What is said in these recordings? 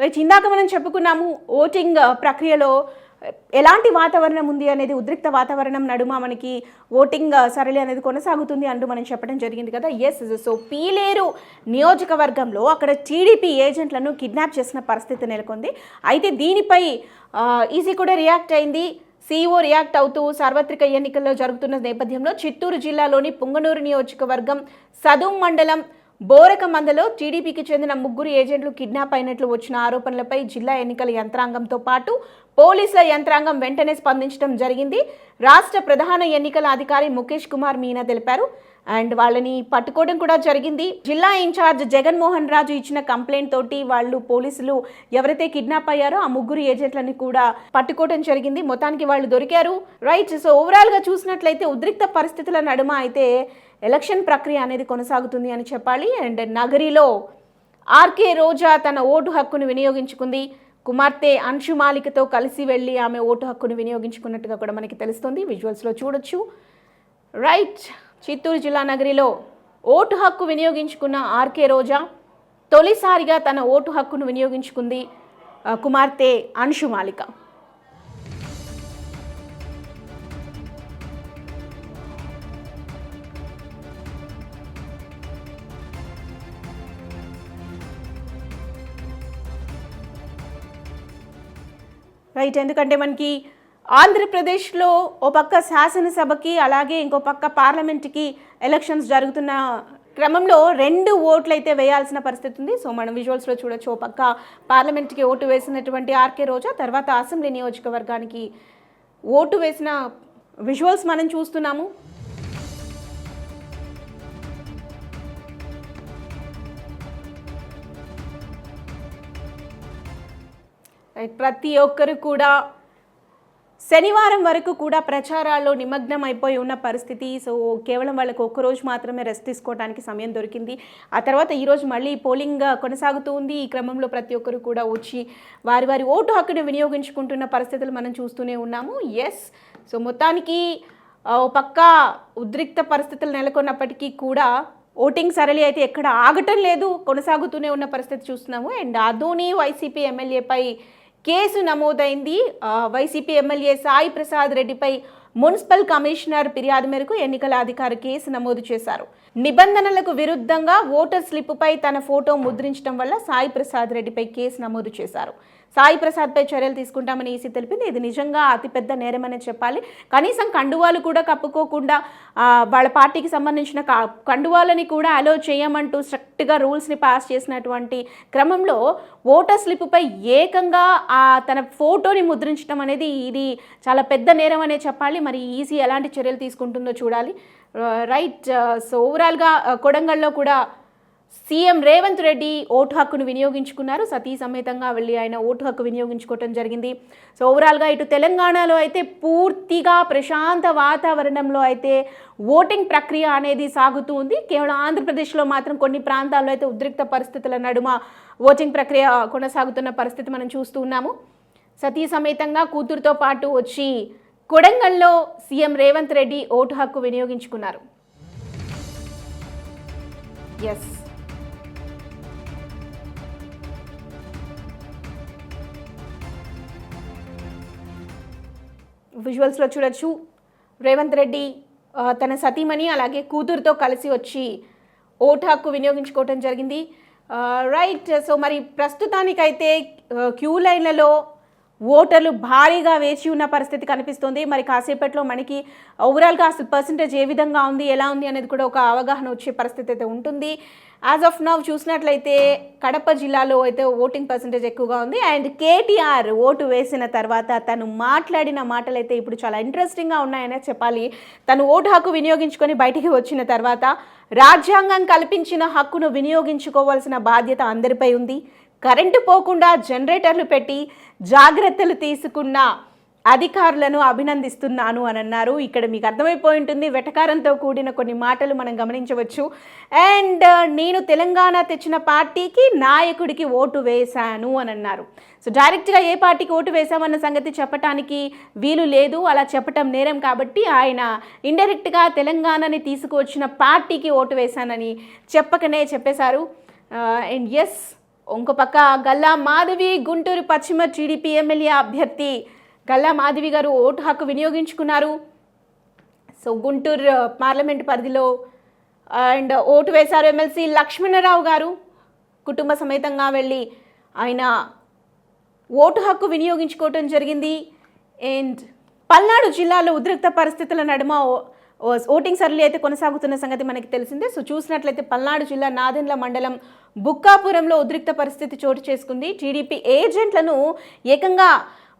Right ఇందాక మనం చెప్పుకున్నాము ఓటింగ్ ప్రక్రియలో ఎలాంటి వాతావరణం ఉంది అనేది ఉద్రిక్త వాతావరణం నడుమ మనకి ఓటింగ్ సరళి అనేది కొనసాగుతుంది అంటూ మనం చెప్పడం జరిగింది కదా. ఎస్ సో పీలేరు నియోజకవర్గంలో అక్కడ టీడీపీ ఏజెంట్లను కిడ్నాప్ చేసిన పరిస్థితి నెలకొంది. అయితే దీనిపై ఈజీ ఈసీ కూడా రియాక్ట్ అయింది. సీఈఓ రియాక్ట్ అవుతూ సార్వత్రిక ఎన్నికల్లో జరుగుతున్న నేపథ్యంలో చిత్తూరు జిల్లాలోని పుంగనూరు నియోజకవర్గం సదుం మండలం బోరకమందలో టీడీపీకి చెందిన ముగ్గురు ఏజెంట్లు కిడ్నాప్ అయినట్లు వచ్చిన ఆరోపణలపై జిల్లా ఎన్నికల యంత్రాంగంతో పాటు పోలీసుల యంత్రాంగం వెంటనే స్పందించడం జరిగింది. రాష్ట్ర ప్రధాన ఎన్నికల అధికారి ముఖేష్ కుమార్ మీనా తెలిపారు. అండ్ వాళ్ళని పట్టుకోవడం కూడా జరిగింది. జిల్లా ఇన్ఛార్జ్ జగన్మోహన్ రాజు ఇచ్చిన కంప్లైంట్ తోటి వాళ్ళు పోలీసులు ఎవరైతే కిడ్నాప్ అయ్యారో ఆ ముగ్గురు ఏజెంట్లని కూడా పట్టుకోవడం జరిగింది. మొత్తానికి వాళ్ళు దొరికారు. రైట్ సో ఓవరాల్గా చూసినట్లయితే ఉద్రిక్త పరిస్థితుల నడుమ అయితే ఎలక్షన్ ప్రక్రియ అనేది కొనసాగుతుంది అని చెప్పాలి. అండ్ నగరిలో ఆర్కే రోజా తన ఓటు హక్కును వినియోగించుకుంది. కుమార్తె అంశు మాలికతో కలిసి వెళ్ళి ఆమె ఓటు హక్కును వినియోగించుకున్నట్టుగా కూడా మనకి తెలుస్తుంది. విజువల్స్లో చూడొచ్చు. రైట్ చిత్తూరు జిల్లా నగరిలో ఓటు హక్కు వినియోగించుకున్న ఆర్కే రోజా తొలిసారిగా తన ఓటు హక్కును వినియోగించుకుంది కుమార్తె అంశు మాలిక. రైట్ ఎందుకంటే మనకి ఆంధ్రప్రదేశ్లో ఓ పక్క శాసనసభకి అలాగే ఇంకో పక్క పార్లమెంట్కి ఎలక్షన్స్ జరుగుతున్న క్రమంలో రెండు ఓట్లు అయితే వేయాల్సిన పరిస్థితి ఉంది. సో మనం విజువల్స్లో చూడొచ్చు ఓ పక్క పార్లమెంట్కి ఓటు వేసినటువంటి ఆర్కే రోజా తర్వాత అసెంబ్లీ నియోజకవర్గానికి ఓటు వేసిన విజువల్స్ మనం చూస్తున్నాము. ప్రతి ఒక్కరు కూడా శనివారం వరకు కూడా ప్రచారాల్లో నిమగ్నం అయిపోయి ఉన్న పరిస్థితి. సో కేవలం వాళ్ళకు ఒక్క రోజు మాత్రమే రెస్ట్ తీసుకోవడానికి సమయం దొరికింది. ఆ తర్వాత ఈరోజు మళ్ళీ పోలింగ్ కొనసాగుతూ ఉంది. ఈ క్రమంలో ప్రతి ఒక్కరు కూడా వచ్చి వారి వారి ఓటు హక్కును వినియోగించుకుంటున్న పరిస్థితులు మనం చూస్తూనే ఉన్నాము. ఎస్ సో మొత్తానికి ఓ పక్క ఉద్రిక్త పరిస్థితులు నెలకొన్నప్పటికీ కూడా ఓటింగ్ సరళి అయితే ఎక్కడ ఆగటం లేదు. కొనసాగుతూనే ఉన్న పరిస్థితి చూస్తున్నాము. అండ్ అదోని వైసీపీ ఎమ్మెల్యేపై కేసు నమోదైంది. వైసీపీ ఎమ్మెల్యే సాయి ప్రసాద్ రెడ్డిపై మున్సిపల్ కమిషనర్ ఫిర్యాదు మేరకు ఎన్నికల అధికారి కేసు నమోదు చేశారు. నిబంధనలకు విరుద్ధంగా ఓటర్ స్లిప్పుపై తన ఫోటో ముద్రించడం వల్ల సాయి ప్రసాద్ రెడ్డిపై కేసు నమోదు చేశారు. సాయి ప్రసాద్పై చర్యలు తీసుకుంటామని ఈసీ తెలిపింది. ఇది నిజంగా అతిపెద్ద నేరమనే చెప్పాలి. కనీసం కండువాలు కూడా కప్పుకోకుండా వాళ్ళ పార్టీకి సంబంధించిన కండువాలని కూడా అలో చేయమంటూ స్ట్రిక్ట్గా రూల్స్ని పాస్ చేసినటువంటి క్రమంలో ఓటర్ స్లిప్పుపై ఏకంగా తన ఫోటోని ముద్రించడం అనేది ఇది చాలా పెద్ద నేరం అనే చెప్పాలి. మరి ఈసీ ఎలాంటి చర్యలు తీసుకుంటుందో చూడాలి. రైట్ సో ఓవరాల్గా కొడంగల్లో కూడా సీఎం రేవంత్ రెడ్డి ఓటు హక్కును వినియోగించుకున్నారు. సతీ సమేతంగా వెళ్ళి ఆయన ఓటు హక్కు వినియోగించుకోవటం జరిగింది. సో ఓవరాల్గా ఇటు తెలంగాణలో అయితే పూర్తిగా ప్రశాంత వాతావరణంలో అయితే ఓటింగ్ ప్రక్రియ అనేది సాగుతూ ఉంది. కేవలం ఆంధ్రప్రదేశ్లో మాత్రం కొన్ని ప్రాంతాల్లో అయితే ఉద్రిక్త పరిస్థితుల నడుమ ఓటింగ్ ప్రక్రియ కొనసాగుతున్న పరిస్థితి మనం చూస్తూ ఉన్నాము. సతీ సమేతంగా కూతురుతో పాటు వచ్చి కొడంగల్లో సీఎం రేవంత్ రెడ్డి ఓటు హక్కు వినియోగించుకున్నారు. ఎస్ విజువల్స్లో చూడొచ్చు. రేవంత్ రెడ్డి తన సతీమణి అలాగే కూతురుతో కలిసి వచ్చి ఓటు హక్కు వినియోగించుకోవటం జరిగింది. రైట్ సో మరి ప్రస్తుతానికైతే క్యూ లైన్లలో ఓటర్లు భారీగా వేచి ఉన్న పరిస్థితి కనిపిస్తుంది. మరి కాసేపట్లో మనకి ఓవరాల్గా అసలు పర్సంటేజ్ ఏ విధంగా ఉంది ఎలా ఉంది అనేది కూడా ఒక అవగాహన వచ్చే పరిస్థితి అయితే ఉంటుంది. యాజ్ ఆఫ్ నవ్ చూసినట్లయితే కడప జిల్లాలో అయితే ఓటింగ్ పర్సంటేజ్ ఎక్కువగా ఉంది. అండ్ కేటీఆర్ ఓటు వేసిన తర్వాత తను మాట్లాడిన మాటలు అయితే ఇప్పుడు చాలా ఇంట్రెస్టింగ్గా ఉన్నాయనే చెప్పాలి. తను ఓటు హక్కు వినియోగించుకొని బయటికి వచ్చిన తర్వాత రాజ్యాంగం కల్పించిన హక్కును వినియోగించుకోవాల్సిన బాధ్యత అందరిపై ఉంది. కరెంటు పోకుండా జనరేటర్లు పెట్టి జాగ్రత్తలు తీసుకున్న అధికారులను అభినందిస్తున్నాను అని అన్నారు. ఇక్కడ మీకు అర్థమైపోయి ఉంటుంది. వెటకారంతో కూడిన కొన్ని మాటలు మనం గమనించవచ్చు. అండ్ నేను తెలంగాణ తెచ్చిన పార్టీకి నాయకుడికి ఓటు వేశాను అని అన్నారు. సో డైరెక్ట్గా ఏ పార్టీకి ఓటు వేశామన్న సంగతి చెప్పటానికి వీలు లేదు. అలా చెప్పటం నేరం కాబట్టి ఆయన ఇండైరెక్ట్గా తెలంగాణని తీసుకువచ్చిన పార్టీకి ఓటు వేశానని చెప్పకనే చెప్పేశారు. అండ్ ఎస్ ఇంకో పక్క గల్లా మాధవి గుంటూరు పశ్చిమ టీడీపీ ఎమ్మెల్యే అభ్యర్థి గల్లా మాధవి గారు ఓటు హక్కు వినియోగించుకున్నారు. సో గుంటూరు uh, పార్లమెంట్ పరిధిలో uh, అండ్ ఓటు వేశారు ఎమ్మెల్సీ లక్ష్మణరావు గారు. కుటుంబ సమేతంగా వెళ్ళి ఆయన ఓటు హక్కు వినియోగించుకోవటం జరిగింది. అండ్ పల్నాడు జిల్లాలో ఉద్రిక్త పరిస్థితుల నడుమ ఓ- ఓటింగ్ సరళి అయితే కొనసాగుతున్న సంగతి మనకి తెలిసిందే. సో చూసినట్లయితే పల్నాడు జిల్లా నాదెండ్ల మండలం బుక్కాపురంలో ఉద్రిక్త పరిస్థితి చోటు చేసుకుంది. టీడీపీ ఏజెంట్లను ఏకంగా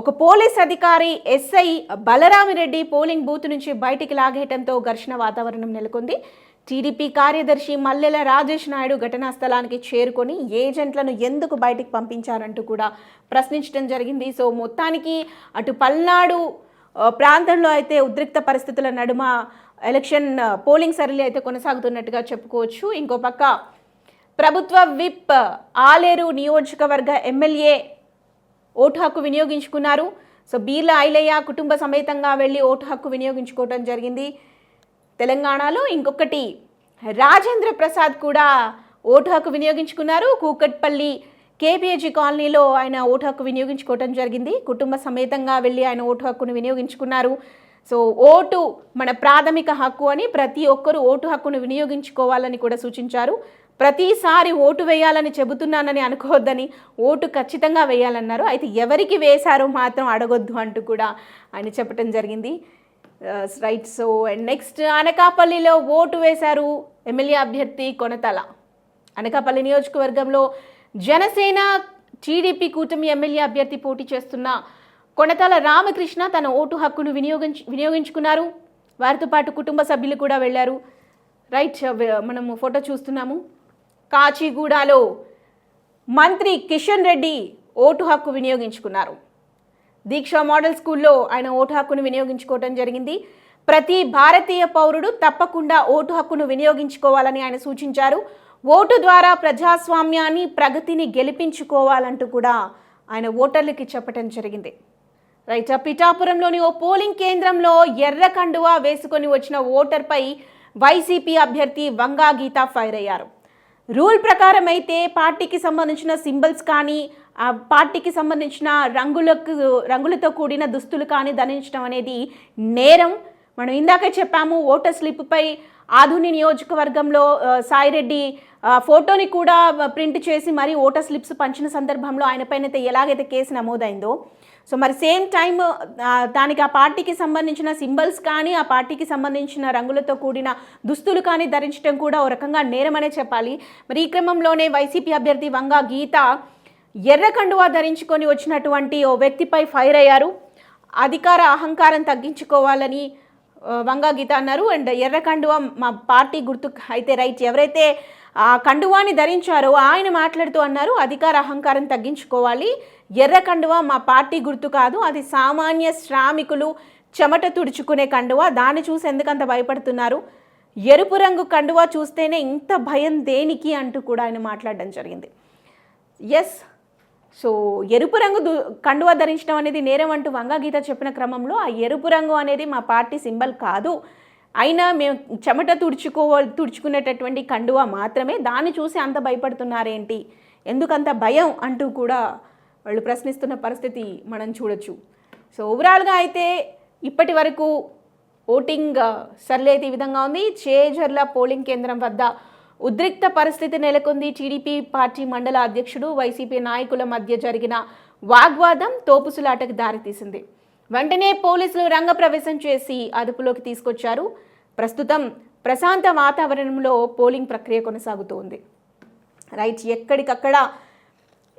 ఒక పోలీస్ అధికారి ఎస్ఐ బలరామిరెడ్డి పోలింగ్ బూత్ నుంచి బయటికి లాగేయటంతో ఘర్షణ వాతావరణం నెలకొంది. టీడీపీ కార్యదర్శి మల్లెల రాజేష్ నాయుడు ఘటనా స్థలానికి చేరుకొని ఏజెంట్లను ఎందుకు బయటికి పంపించారంటూ కూడా ప్రశ్నించడం జరిగింది. సో మొత్తానికి అటు పల్నాడు ప్రాంతంలో అయితే ఉద్రిక్త పరిస్థితుల నడుమ ఎలక్షన్ పోలింగ్ సరళి అయితే కొనసాగుతున్నట్టుగా చెప్పుకోవచ్చు. ఇంకో పక్క ప్రభుత్వ విప్ ఆలేరు నియోజకవర్గ ఎమ్మెల్యే ఓటు హక్కు వినియోగించుకున్నారు. సో బీర్ల ఐలయ్య కుటుంబ సమేతంగా వెళ్ళి ఓటు హక్కు వినియోగించుకోవడం జరిగింది తెలంగాణలో. ఇంకొకటి రాజేంద్ర ప్రసాద్ కూడా ఓటు హక్కు వినియోగించుకున్నారు. కూకట్పల్లి కేబీఏజీ కాలనీలో ఆయన ఓటు హక్కు వినియోగించుకోవటం జరిగింది. కుటుంబ సమేతంగా వెళ్ళి ఆయన ఓటు హక్కును వినియోగించుకున్నారు. సో ఓటు మన ప్రాథమిక హక్కు అని ప్రతి ఒక్కరూ ఓటు హక్కును వినియోగించుకోవాలని కూడా సూచించారు. ప్రతిసారి ఓటు వేయాలని చెబుతున్నానని అనుకోవద్దని ఓటు ఖచ్చితంగా వేయాలన్నారు. అయితే ఎవరికి వేశారో మాత్రం అడగొద్దు అంటూ కూడా ఆయన చెప్పడం జరిగింది. రైట్ సో అండ్ నెక్స్ట్ అనకాపల్లిలో ఓటు వేశారు ఎమ్మెల్యే అభ్యర్థి కొనతల. అనకాపల్లి నియోజకవర్గంలో జనసేన టీడీపీ కూటమి ఎమ్మెల్యే అభ్యర్థి పోటీ చేస్తున్న కొనతల రామకృష్ణ తన ఓటు హక్కును వినియోగించు వినియోగించుకున్నారు. వారితో పాటు కుటుంబ సభ్యులు కూడా వెళ్ళారు రైట్ మనము ఫోటో చూస్తున్నాము. కాచిగూడలో మంత్రి కిషన్ రెడ్డి ఓటు హక్కు వినియోగించుకున్నారు. దీక్ష మోడల్ స్కూల్లో ఆయన ఓటు హక్కును వినియోగించుకోవడం జరిగింది. ప్రతి భారతీయ పౌరుడు తప్పకుండా ఓటు హక్కును వినియోగించుకోవాలని ఆయన సూచించారు. ఓటు ద్వారా ప్రజాస్వామ్యాన్ని ప్రగతిని గెలిపించుకోవాలంటూ కూడా ఆయన ఓటర్లకి చెప్పడం జరిగింది. రైట్ పిఠాపురంలోని ఓ పోలింగ్ కేంద్రంలో ఎర్ర కండువా వేసుకొని వచ్చిన ఓటర్పై వైసీపీ అభ్యర్థి వంగా గీత ఫైర్ అయ్యారు. రూల్ ప్రకారం అయితే పార్టీకి సంబంధించిన సింబల్స్ కానీ ఆ పార్టీకి సంబంధించిన రంగులకు రంగులతో కూడిన దుస్తులు కానీ ధరించడం అనేది నేరం. మనం ఇందాకే చెప్పాము ఓటర్ స్లిప్పై ఆధుని నియోజకవర్గంలో సాయిరెడ్డి ఫోటోని కూడా ప్రింట్ చేసి మరీ ఓటర్ స్లిప్స్ పంచిన సందర్భంలో ఆయన పైన అయితే ఎలాగైతే కేసు నమోదైందో. సో మరి సేమ్ టైం దానికి ఆ పార్టీకి సంబంధించిన సింబల్స్ కానీ ఆ పార్టీకి సంబంధించిన రంగులతో కూడిన దుస్తులు కానీ ధరించడం కూడా ఓ రకంగా నేరమనే చెప్పాలి. మరి ఈ క్రమంలోనే వైసీపీ అభ్యర్థి వంగా గీత ఎర్ర కండువా ధరించుకొని వచ్చినటువంటి ఓ వ్యక్తిపై ఫైర్ అయ్యారు. అధికార అహంకారం తగ్గించుకోవాలని వంగా గీత అన్నారు. అండ్ ఎర్ర కండువా మా పార్టీ గుర్తు అయితే రైట్. ఎవరైతే ఆ కండువాని ధరించారో ఆయన మాట్లాడుతూ అన్నారు అధికార అహంకారం తగ్గించుకోవాలి. ఎర్ర కండువా మా పార్టీ గుర్తు కాదు. అది సామాన్య శ్రామికులు చెమట తుడుచుకునే కండువా. దాన్ని చూసి ఎందుకంత భయపడుతున్నారు? ఎరుపు రంగు కండువా చూస్తేనే ఇంత భయం దేనికి అంటూ కూడా ఆయన మాట్లాడడం జరిగింది. ఎస్ సో ఎరుపు రంగు దు కండువా ధరించడం అనేది నేరం అంటూ వంగగీత చెప్పిన క్రమంలో ఆ ఎరుపు రంగు అనేది మా పార్టీ సింబల్ కాదు. అయినా మేము చెమట తుడుచుకో తుడుచుకునేటటువంటి కండువా మాత్రమే. దాన్ని చూసి అంత భయపడుతున్నారేంటి? ఎందుకంత భయం అంటూ కూడా వాళ్ళు ప్రశ్నిస్తున్న పరిస్థితి మనం చూడొచ్చు. సో ఓవరాల్గా అయితే ఇప్పటి వరకు ఓటింగ్ సర్లేది ఈ విధంగా ఉంది. చేజర్ల పోలింగ్ కేంద్రం వద్ద ఉద్రిక్త పరిస్థితి నెలకొంది. టీడీపీ పార్టీ మండల అధ్యక్షుడు వైసీపీ నాయకుల మధ్య జరిగిన వాగ్వాదం తోపుసులాటకు దారితీసింది. వెంటనే పోలీసులు రంగప్రవేశం చేసి అదుపులోకి తీసుకొచ్చారు. ప్రస్తుతం ప్రశాంత వాతావరణంలో పోలింగ్ ప్రక్రియ కొనసాగుతోంది. రైట్ ఎక్కడికక్కడ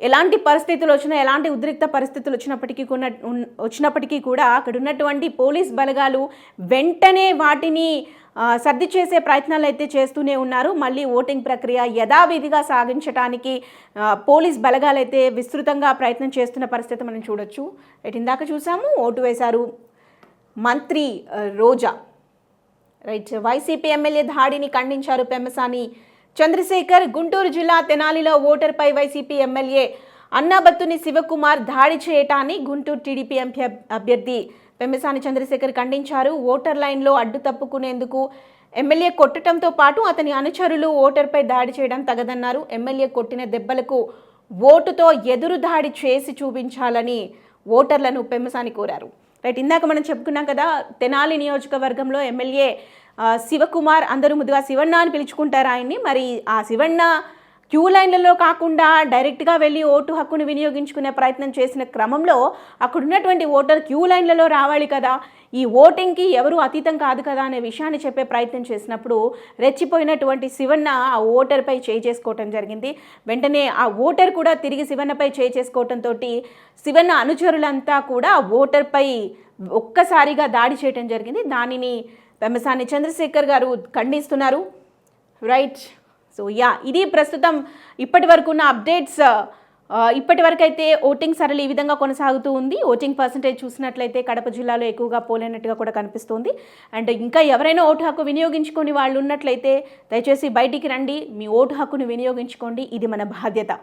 ఎలాంటి పరిస్థితులు వచ్చినా ఎలాంటి ఉద్రిక్త పరిస్థితులు వచ్చినప్పటికీ కూడా వచ్చినప్పటికీ కూడా అక్కడ ఉన్నటువంటి పోలీస్ బలగాలు వెంటనే వాటిని సర్ది చేసే ప్రయత్నాలు అయితే చేస్తూనే ఉన్నారు. మళ్ళీ ఓటింగ్ ప్రక్రియ యథావిధిగా సాగించడానికి పోలీస్ బలగాలు అయితే విస్తృతంగా ప్రయత్నం చేస్తున్న పరిస్థితి మనం చూడొచ్చు. రైట్ ఇందాక చూసాము ఓటు వేశారు మంత్రి రోజా. రైట్ వైసీపీ ఎమ్మెల్యే దాడిని ఖండించారు పెమ్మసాని చంద్రశేఖర్. గుంటూరు జిల్లా తెనాలిలో ఓటర్పై వైసీపీ ఎమ్మెల్యే అన్నాబత్తుని శివకుమార్ దాడి చేయటాన్ని గుంటూరు టీడీపీ ఎంపీ అభ్యర్థి పెమ్మసాని చంద్రశేఖర్ ఖండించారు. ఓటర్ లైన్లో అడ్డు తప్పుకునేందుకు ఎమ్మెల్యే కొట్టడంతో పాటు అతని అనుచరులు ఓటర్పై దాడి చేయడం తగదన్నారు. ఎమ్మెల్యే కొట్టిన దెబ్బలకు ఓటుతో ఎదురు దాడి చేసి చూపించాలని ఓటర్లను పెమ్మసాని కోరారు. రైట్ ఇందాక మనం చెప్పుకున్నాం కదా తెనాలి నియోజకవర్గంలో ఎమ్మెల్యే శివకుమార్ అందరూ ముద్దుగా శివಣ್ణ అని పిలుచుకుంటారు ఆయన్ని. మరి ఆ శివಣ್ణ క్యూ లైన్లలో కాకుండా డైరెక్ట్గా వెళ్ళి ఓటు హక్కును వినియోగించుకునే ప్రయత్నం చేసిన క్రమంలో అక్కడున్నటువంటి ఓటర్ క్యూ లైన్లలో రావాలి కదా. ఈ ఓటింగ్కి ఎవరు అతీతం కాదు కదా అనే విషయాన్ని చెప్పే ప్రయత్నం చేసినప్పుడు రెచ్చిపోయినటువంటి శివన్న ఆ ఓటర్పై చేయి చేసుకోవటం జరిగింది. వెంటనే ఆ ఓటర్ కూడా తిరిగి శివన్నపై చేయి చేసుకోవటంతో శివన్న అనుచరులంతా కూడా ఆ ఓటర్పై ఒక్కసారిగా దాడి చేయటం జరిగింది. దానిని పెమ్మసాని చంద్రశేఖర్ గారు ఖండిస్తున్నారు. రైట్. సో యా ఇది ప్రస్తుతం ఇప్పటి వరకు ఉన్న అప్డేట్స్ uh, uh, ఇప్పటి వరకు అయితే ఓటింగ్ సరళి ఈ విధంగా కొనసాగుతూ ఉంది. ఓటింగ్ పర్సంటేజ్ చూసినట్లయితే కడప జిల్లాలో ఎక్కువగా పోలేనట్టుగా కూడా కనిపిస్తుంది. అండ్ ఇంకా ఎవరైనా ఓటు హక్కు వినియోగించుకొని వాళ్ళు ఉన్నట్లయితే దయచేసి బయటికి రండి. మీ ఓటు హక్కును వినియోగించుకోండి. ఇది మన బాధ్యత.